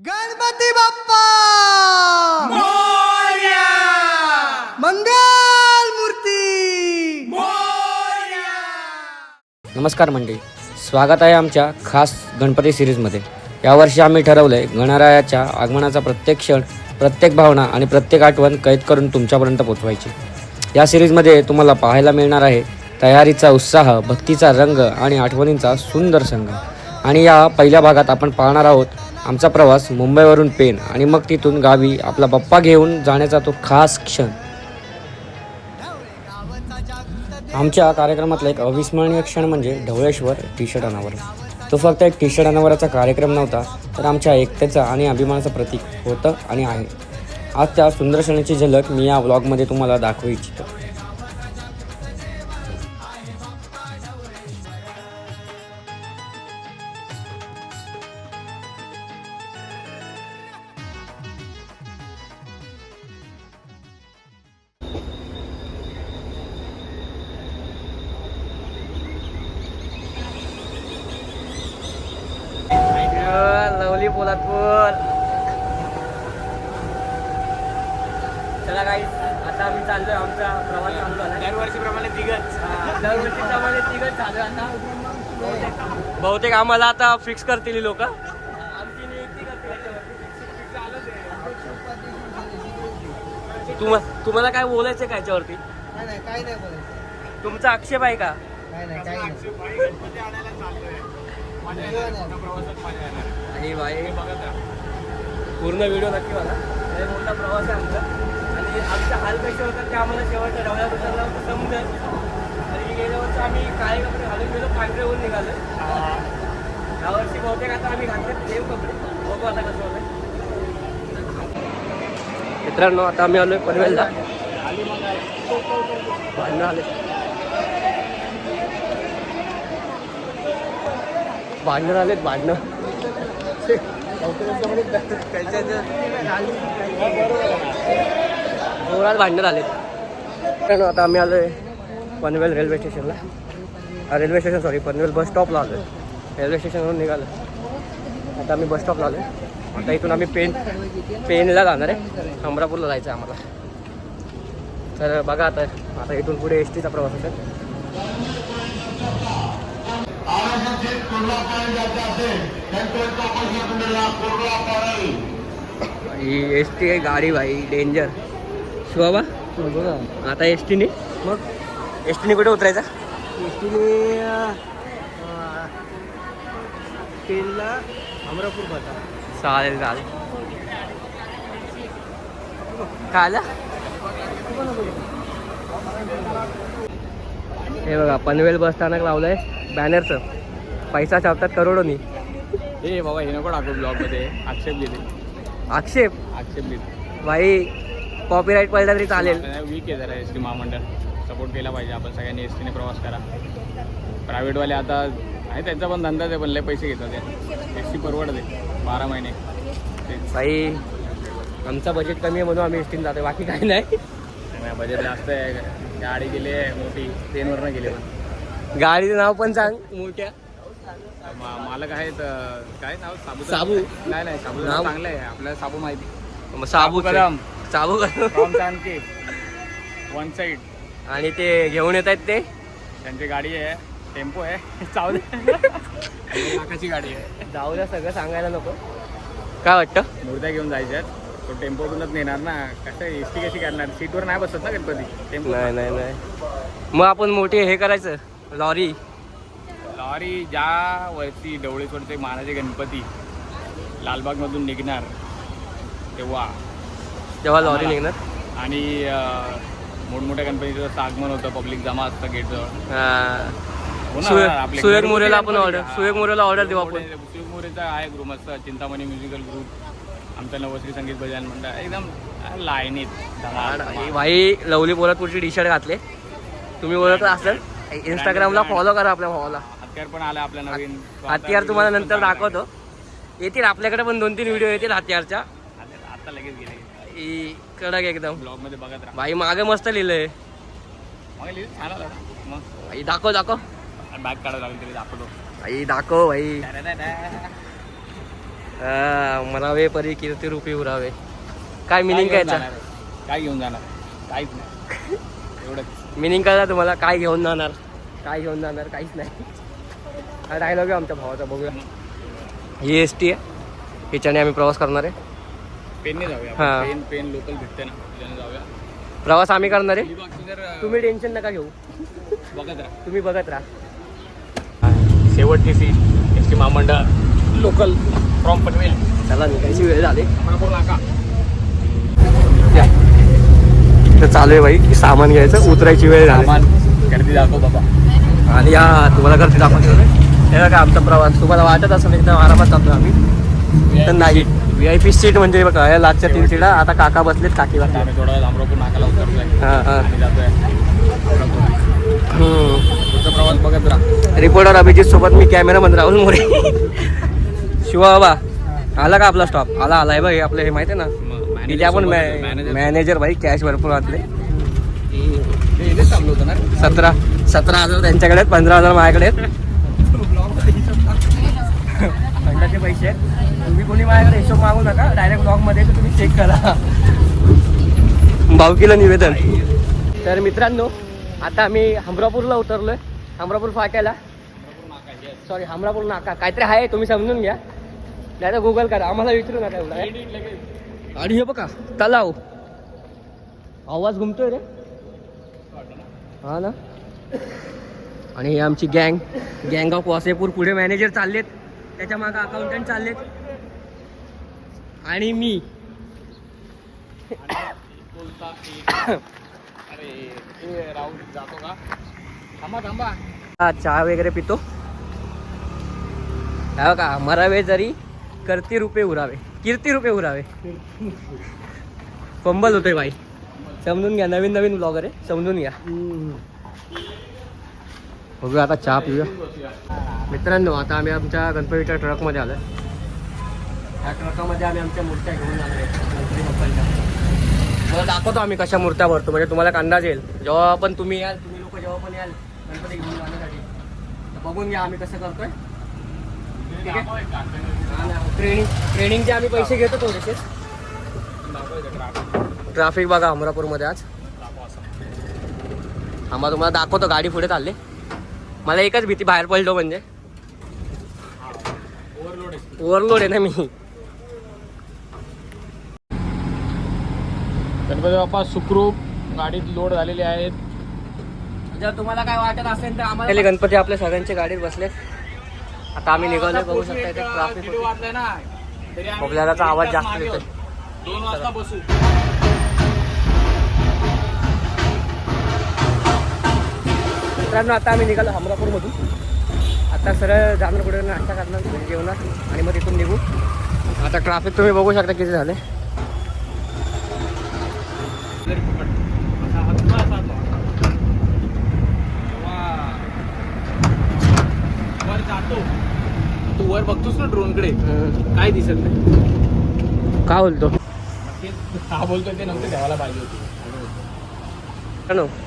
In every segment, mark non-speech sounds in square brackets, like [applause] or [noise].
गणपती बाप्पा! मंगल मूर्ती! नमस्कार मंडळी स्वागत आहे आमच्या खास गणपती सिरीजमध्ये. यावर्षी आम्ही ठरवलं आहे गणरायाच्या आगमनाचा प्रत्येक क्षण प्रत्येक भावना आणि प्रत्येक आठवण कैद करून तुमच्यापर्यंत पोचवायची. या सिरीजमध्ये तुम्हाला पाहायला मिळणार आहे तयारीचा उत्साह भक्तीचा रंग आणि आठवणींचा सुंदर संघ आणि या पहिल्या भागात आपण पाहणार आहोत आमचा प्रवास मुंबईवरून पेन आणि मग तिथून गावी आपला बाप्पा घेऊन जाण्याचा तो खास क्षण. आमच्या कार्यक्रमातला एक अविस्मरणीय क्षण म्हणजे ढवळेश्वर टी शर्ट अनावरण. तो फक्त एक टी शर्ट अनावराचा कार्यक्रम नव्हता तर आमच्या एकतेचा आणि अभिमानाचं प्रतीक होतं आणि आहे. आज त्या सुंदर क्षणाची झलक मी या व्लॉगमध्ये तुम्हाला दाखवू इच्छितो. चला काही आता आम्ही चाललोय आमचा प्रवास चालू आहे दरवर्षीप्रमाणे तिघच. दरवर्षीप्रमाणे तिघच चालू आहे आता. बहुतेक आम्हाला आता फिक्स करतील लोक. आमची नियुक्ती करतील याच्यावरती. तुम तुम्हाला काय बोलायचं काय याच्यावरती? नाही नाही काही नाही बोलायचं. तुमचा आक्षेप आहे का. आणि हे. पूर्ण व्हिडिओ नक्की बघा. लय मोठा प्रवास आहे आमचा. आणि आमचे हाल कसे होतात ते आम्हाला शेवटच्या ढवळ्याबद्दल समजेल आणि गेल्या वर्षी आम्ही काळे कपडे घालून गेलो पांढरे होऊन निघालो. यावर्षी बहुतेक आता आम्ही घातले सेम कपडे. बघू आता कसं होतं मित्रांनो आता आम्ही आलोय पनवेलला. भांडणं आले भांडणं आलेत भांडणं [laughs] जोरात भांडणं आले मित्रांनो आता आम्ही आलो आहे पनवेल रेल्वे स्टेशनला railway station sorry Panvel bus स्टॉपला आलो आहे रेल्वे स्टेशनवरून निघालो. आता आम्ही बस स्टॉपला आलो आहे आता इथून आम्ही पेन पेनला जाणार आहे. अमरापूरला जायचं आहे आम्हाला. तर बघा आता आता इथून पुढे एस टीचा प्रवास असेल. ही एस टी आहे गाडी भाई डेंजर शिवाबा आता एस टीने मग? एस टीने कुठे उतरायचा? पेनला अमरापूर बता चालेल चालेल. काय आलं हे बघा पनवेल बस स्थानक लावलंय बॅनरचं पैसा छापतात करोडोनी. ए बाबा हे नको टाकू ब्लॉगमध्ये. आक्षेप दिले आक्षेप? आक्षेप दिले भाई कॉपीराईट पडला तरी चालेल. वीक आहे जरा एस टी महामंडळ. सपोर्ट केला पाहिजे आपण सगळ्यांनी एस टीने प्रवास करा. प्रायव्हेटवाले आता आहे त्यांचा पण धंदाच आहे पण लय पैसे घेतात एस टी परवडते बारा महिने. भाई आमचा बजेट कमी आहे म्हणून आम्ही एस टीने जातो बाकी काही नाही. बजेट जास्त आहे. गाडी गेली आहे मोठी. ट्रेनवरनं गेली पण. गाडीचं नाव पण सांग. मोठ्या मालक आहेत काय नाव? साबू साबू? नाही नाही साबू नाव? चांगलं आहे आपल्याला साबू माहिती. Sabu Kadam. Kadam. From Chandke one side आणि ते घेऊन येत आहेत ते. त्यांची गाडी आहे. टेम्पो आहे. [laughs] चावू दे. लाखाची गाडी आहे. जाऊ द्या सगळं सांगायला नको. काय वाटतं? मूर्त्या घेऊन जायच्यात तो टेम्पोतूनच नेणार ना. कसं एस टी कशी करणार? सीटवर नाही बसत ना गणपती. टेम्पो नाही नाही नाही. मग आपण मोठे हे करायचं. लॉरी. लॉरी ज्या वरती डवळेश्वरचे मानाचे गणपती लालबागमधून निघणार तेव्हा. तेव्हा लॉरी. निघणार. आणि मोठमोठ्या गणपतीचं जसं आगमन होतं पब्लिक जमा असतं गेटजवळ सुयोग- मोरेला आपण हा. सुयोग मोरेला order देऊ आपण. सुयोग मोरेचा आहे ग्रुमस्त चिंतामणी म्युझिकल ग्रुप आमचं नवश्री संगीत भजन मंडळ. एकदम लाईनीत. भाई लवली पोलादपूरची टी शर्ट घातले. तुम्ही बोलत असाल इंस्टाग्रामला फॉलो करा आपल्या भावाला. हत्यार पण आलं आपल्या नवीन. हत्यार तुम्हाला नंतर दाखवतो. येतील आपल्याकडे पण दोन तीन व्हिडिओ येतील हत्यारच्या. आता आता लगेच गेले. ई कडक एकदम. ब्लॉगमध्ये बघत राहा. भाई मागे मस्त लिहिलंय. मग लिहिलं? छान आलं ना. मग. भाई दाखव दाखव. बॅग काढावं लागेल तरी दाखवतो. भाई दाखव भाई. हा, परी कीर्ती रूपी उरावे. काय मिनिंग काय जाणार? काय घेऊन जाणार काहीच नाही. [laughs] एवढंच. मिनिंग काय तुम्हाला? काय घेऊन जाणार? काय घेऊन जाणार? काहीच नाही. हा डायलॉग आहे आमच्या भावाचा बघूया. ही एस टी आहे. ह्याच्याने आम्ही प्रवास करणार आहे. पेनने जाऊया हा. पेन पेन लोकल भेटते ना. त्याने जाऊया? प्रवास आम्ही करणार आहे. अलिबागचं जर अं, तुम्ही टेन्शन नका घेऊ. बघत राहा. तुम्ही बघत राहा. शेवटची सीट एस टी महामंडळ. Local from Panvel. चला निघायची वेळ झाली. महापूर नाका. तर चालू आहे भाई सामान घ्यायचं उतरायची वेळ झाली. सामान गर्दी जातो बाबा. आणि या तुम्हाला करते दाखवतो हे बघा आमचा प्रवास. तुम्हाला वाटत असेल एकदम आरामात जातो आम्ही. तर नाही. व्ही आय पी सीट म्हणजे बघा या लास्टच्या तीन सीटा आता काका बसलेत काकी बसले आम्ही थोडा अमरापूर नाकाला उतरतोय. हा हा. आणि जातोय. अमरापूर. हम्म. पुढचा प्रवास बघत राहा. रिपोर्टर अभिजित सोबत मी कॅमेरामन राहुल मोरे. शिवा बाबा आला का आपला स्टॉप आला आलाय बघ हे आपलं हे माहिती आहे ना इथे आपण मॅनेजर भाई कॅश भरपूर घातले इथेच थांबलो होतो ना? सतरा सतरा हजार त्यांच्याकडे आहेत पंधरा हजार माझ्याकडे आहेत. [laughs] [laughs] पैसे कोणी माझ्याकडे हिशोब मागू नका. डायरेक्ट ब्लॉगमध्ये तर तुम्ही चेक करा. भावकीला निवेदन. तर मित्रांनो आता आम्ही हमरापूरला उतरलोय. हमरापूर फाट्याला. सॉरी हमरापूर नाका. काहीतरी आहे तुम्ही समजून घ्या. नाही तर गुगल करा. आम्हाला विचारू नका एवढा आणि हे बघा तलाव. आवाज घुमतोय रे. हा ना? आणि हे आमची गँग. गँग ऑफ वासेपूर पुढे मॅनेजर चाललेत. त्याच्यामागे अकाउंटंट चाललेत. आणि मी. अरे ते जातो का थांबा थांबा हा, चहा वगैरे पितो. हा का मरावे जरी करती रुपे उरावे. कीर्ती रुपे उरावे. कंबल होते भाई समजून घ्या नवीन नवीन ब्लॉगर आहे. समजून घ्या. बघूया आता चहा पिऊया. मित्रांनो आता आम्ही आमच्या गणपतीच्या ट्रकमध्ये आलो आहे या ट्रकामध्ये आम्ही आमच्या मूर्त्या घेऊन जाणार आहे. गणपती बाप्पांच्या मला दाखवतो आम्ही कशा मूर्त्या भरतो. म्हणजे तुम्हाला एक अंदाज येईल. जेव्हा पण तुम्ही याल तुम्ही लोक जेव्हा पण याल गणपती घेऊन जाण्यासाठी तर बघून घ्या आम्ही कसं करतोय. ठीक आहे? ट्रेनिंग ट्रेनिंगचे आम्ही पैसे घेतो थोडेसे. ट्रॅफिक बघा अमरापूरमध्ये आज. आम्हाला तुम्हाला दाखवतो. गाडी पुढे चालले. मला एकच भीती बाहेर पडलो म्हणजे. ओव्हरलोड आहे ना मी. गणपती बाप्पा सुखरूप गाडीत लोड झालेले आहेत. जर तुम्हाला काय वाटत असेल तर आम्हाला गणपती आपल्या सगळ्यांच्या गाडीत बसले. आता आम्ही निघालोय बघू शकता इथे ट्रॅफिक ना. आवाज जास्त येतोय. आहोत. दोन वाजता बसू. मित्रांनो आता आम्ही निघालो हमरापूरमधून आता सरळ जाणार कुठे नाश्ता करणार जेवणार आणि मग तिथून निघू. आता ट्रॅफिक तुम्ही बघू शकता किती झाले जरी पकड. असा हात असा हात लावा. तेव्हा वर जातो तू वर बघतोस ना ड्रोनकडे काय दिसत नाही. काय बोलतो? हा बोलतोय ते नव्हते द्यावाला पाहिजे होती.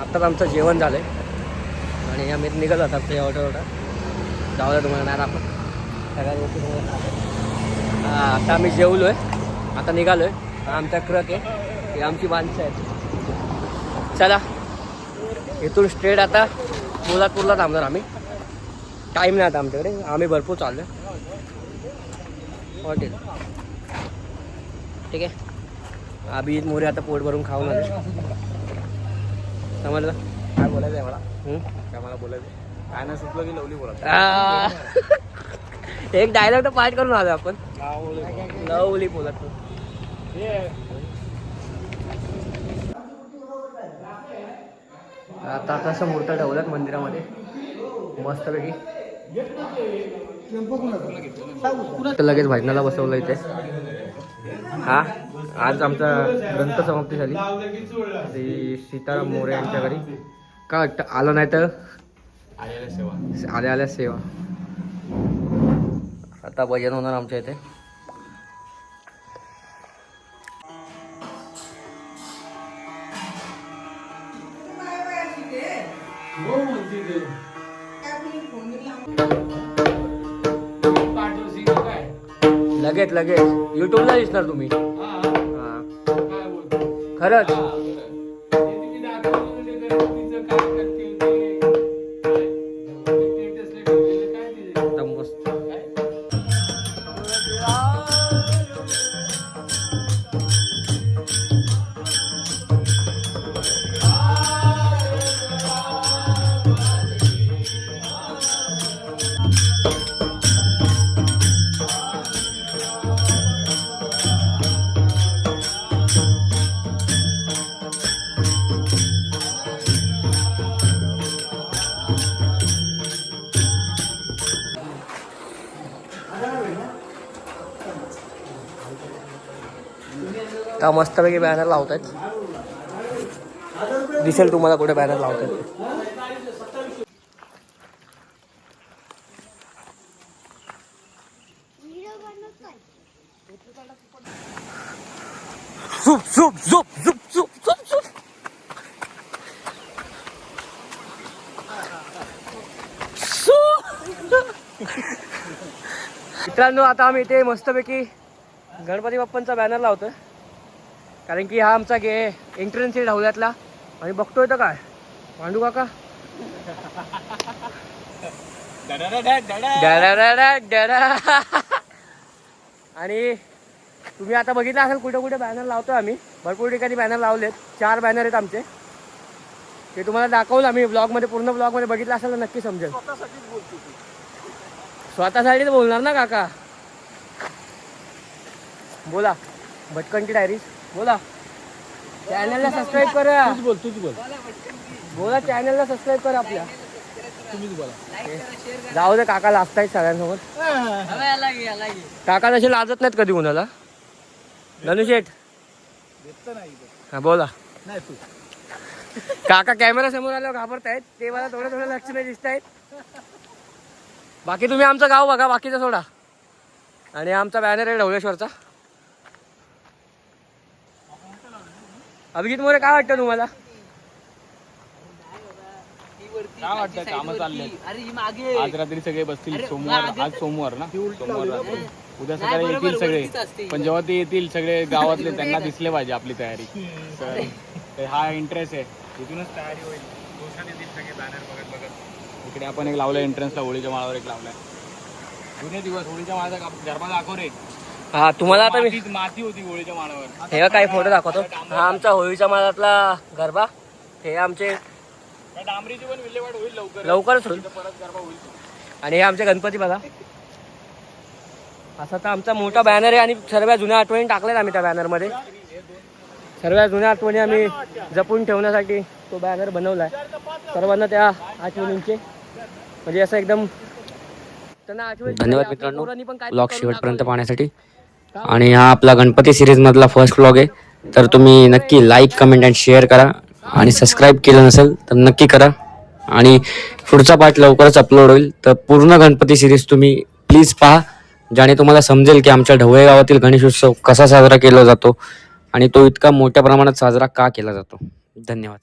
आत्ताच आमचं जेवण झालंय. आणि आम्ही निघालो आता ते ऑर्डर ऑर्डर जाऊ द्या तुम्हाला नाही आपण सगळ्या गोष्टी तुम्हाला. हा, आता आम्ही जेवलोय. आता निघालोय. हा आमचा ट्रक आहे. ही आमची माणसं आहेत. चला. इथून स्ट्रेट आता पोलादपूरला थांबणार आम्ही. टाईम नाही आता आमच्याकडे. आम्ही भरपूर चाललोय. हॉटेल. ठीक आहे. आबी मोरे आता पोट भरून खाऊन आले समजलं? काय बोलायचं आहे मला? काय मला बोलायचं काय नाही सुचलं की लवली बोला. एक डायलॉग तर पाठ करून आलो आपण. लवली बोलत आता मूर्त्या ठेवल्यात मंदिरामध्ये. मस्तपैकी. लगेच भजनाला बसवलं इथे. हा आज आमचा ग्रंथ समाप्ती झाली. सीताराम मोरे यांच्या घरी. का वाटतं आलं नाही तर? आल्या आल्या सेवा. आता भजन होणार आमच्या इथे. लगेच लगेच. युट्यूबला दिसणार तुम्ही. खरंच? का मस्तपैकी बॅनर लावत आहेत दिसेल तुम्हाला कुठे बॅनर लावत आहेत Zup, zup, zup, zup, zup, मित्रांनो आता आम्ही इथे मस्तपैकी गणपती बाप्पांचा बॅनर लावतोय. कारण की हा आमचा गे एंट्रन्स आहे धावल्यातला आणि बघतोय तर काय? मांडू काका? आणि तुम्ही आता बघितलं असेल कुठे कुठे बॅनर लावतो आम्ही. भरपूर ठिकाणी बॅनर लावलेत. चार बॅनर आहेत आमचे. ते तुम्हाला दाखवलं आम्ही ब्लॉगमध्ये पूर्ण ब्लॉगमध्ये बघितलं असेल तर नक्की समजेल. स्वतःसाठीच बोलणार ना काका? बोला. भटकंटी डायरीज बोला. चॅनलला सबस्क्राईब करा. बोल तूच बोल. बोला चॅनलला सबस्क्राईब करा आपल्या. तुम्हीच बोला. जाऊ दे काका लाजतायत सगळ्यांसमोर काका तसे लाजत नाहीत कधी कुणाला? धनुशेठ हा बोला. नाही तू काका कॅमेरा समोर आल्यावर घाबरतायत. ते मला थोडं थोडं लक्ष नाही दिसत आहेत बाकी तुम्ही आमचं गाव बघा बाकीचं सोडा. आणि आमचा बॅनर आहे ढवळेश्वरचा. अभिजित मोरे काय वाटतं तुम्हाला? काय वाटतं? कामं चालले आज रात्री सगळे बसतील सोमवार आज सोमवार ना? सोमवार रात्री. उद्या सकाळी येतील सगळे. पण जेव्हा ते येतील सगळे गावातले [laughs] त्यांना दिसले पाहिजे आपली तयारी. तर हा इंटरेस्ट आहे. तिथूनच तयारी होईल. सगळे बॅनर बघत बघत. इकडे आपण एक लावलं एंट्रन्सला होळीच्या माळावर एक लावलाय. जुने दिवस होळीच्या माळाचा गरबा दाखव रे. हा तुम्हाला आता मी माती माती होती होळीच्या माळावर हे काही फोटो दाखवतो. हा आमचा होळीच्या मालातला गरबा. हे आमचे डांबरीची पण विल्हेवाट होईल लवकर लवकरच होईल. परत गरबा होईल आणि हे आमचे गणपती बघा. असा तर आमचा मोठा बॅनर आहे आणि सर्व जुन्या आठवणी टाकल्यात आम्ही त्या बॅनरमध्ये सर्व जुन्या आठवणी आम्ही जपून ठेवण्यासाठी तो बॅनर बनवलाय. सर्वांना त्या आठवणींचे. म्हणजे असं एकदम त्यांना आठवण धन्यवाद मित्रांनो. ब्लॉग शेवटपर्यंत. पाहण्यासाठी आणि हा आपला गणपती सिरीजमधला फर्स्ट व्लॉग आहे. तर तुम्ही नक्की लाईक कमेंट अँड शेअर करा. आणि सबस्क्राईब केलं नसेल तर नक्की करा. आणि पुढचा पार्ट लवकरच अपलोड होईल. तर पूर्ण गणपती सिरीज तुम्ही प्लीज पहा ज्याने तुम्हाला समजेल की आमच्या ढवळे गावातील गणेशोत्सव कसा साजरा केला जातो आणि तो इतका मोठ्या प्रमाणात साजरा का केला जातो. धन्यवाद.